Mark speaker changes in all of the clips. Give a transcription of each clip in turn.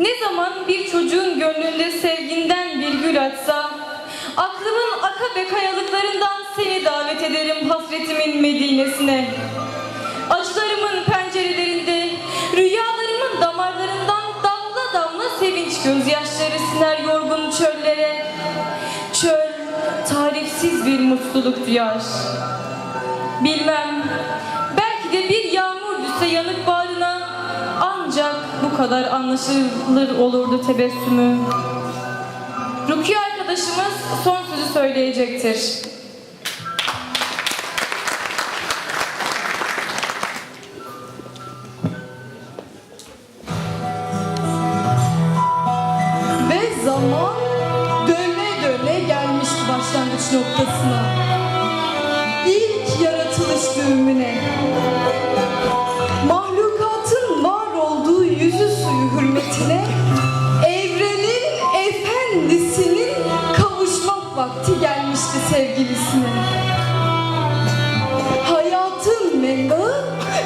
Speaker 1: Ne zaman bir çocuğun gönlünde sevginden bir gül açsa, aklımın aka ve kayalıklarından seni davet ederim hasretimin Medine'sine. Acılarımın pencerelerinde, rüyalarımın damarlarından damla damla sevinç gözyaşları siner yorgun çöllere. Çöl tarifsiz bir mutluluk duyar. Bilmem, belki de bir yağmur düşse yanık bu kadar anlaşılır olurdu tebessümü. Rukiye arkadaşımız son sözü söyleyecektir.
Speaker 2: Ve zaman döne döne gelmişti başlangıç noktasına. İlk yaratılış düğümüne.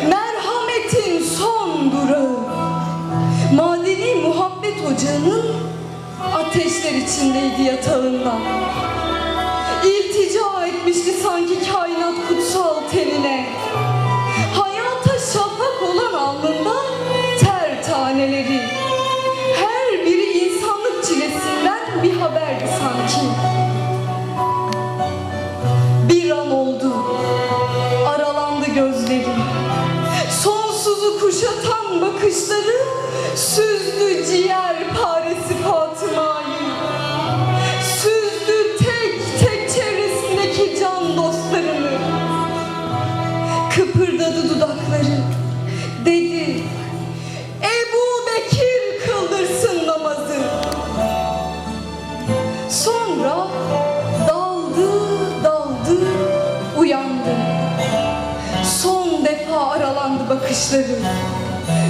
Speaker 2: Merhametin son durağı. Madeni muhabbet ocağının ateşler içindeydi yatağında. İltica etmişti sanki kainat kuşatan bakışları süzdü ciğer paresi Fatıma'yı. Süzdü tek tek çevresindeki can dostlarını. Kıpırdadı dudakları. Dedi, Ebu Bekir kıldırsın namazı. Sonra aralandı bakışları.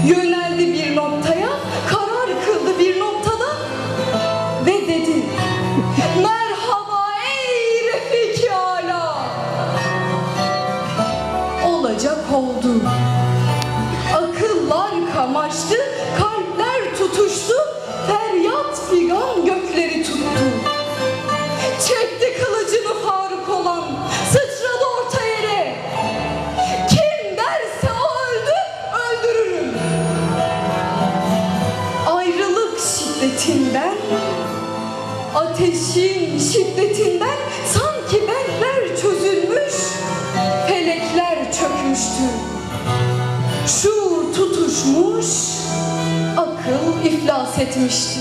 Speaker 2: Yöneldi bir noktaya, karar kıldı bir noktada ve dedi Merhaba ey Refik Ala. Olacak oldu. Ateşin şiddetinden sanki bentler çözülmüş, felekler çökmüştü. Şuur tutuşmuş, akıl iflas etmişti.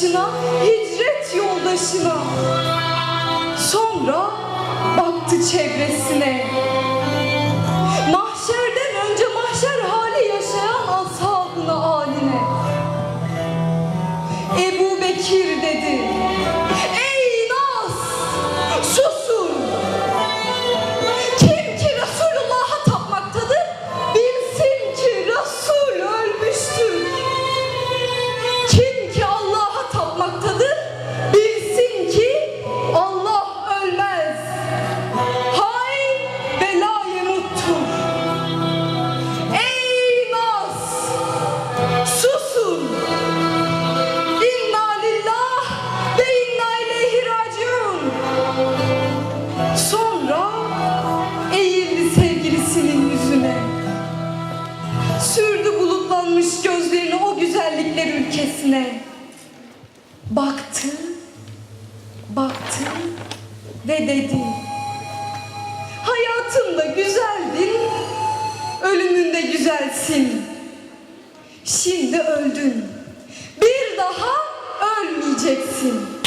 Speaker 2: Arkadaşına, hicret yoldaşına. Sonra baktı çevresine. Mahşerden önce mahşer hali yaşayan ashabına haline. Ebu Bekir dedi. Ülkesine. Baktı, baktı ve dedi. Hayatında güzeldin, ölümünde güzelsin. Şimdi öldün. Bir daha ölmeyeceksin.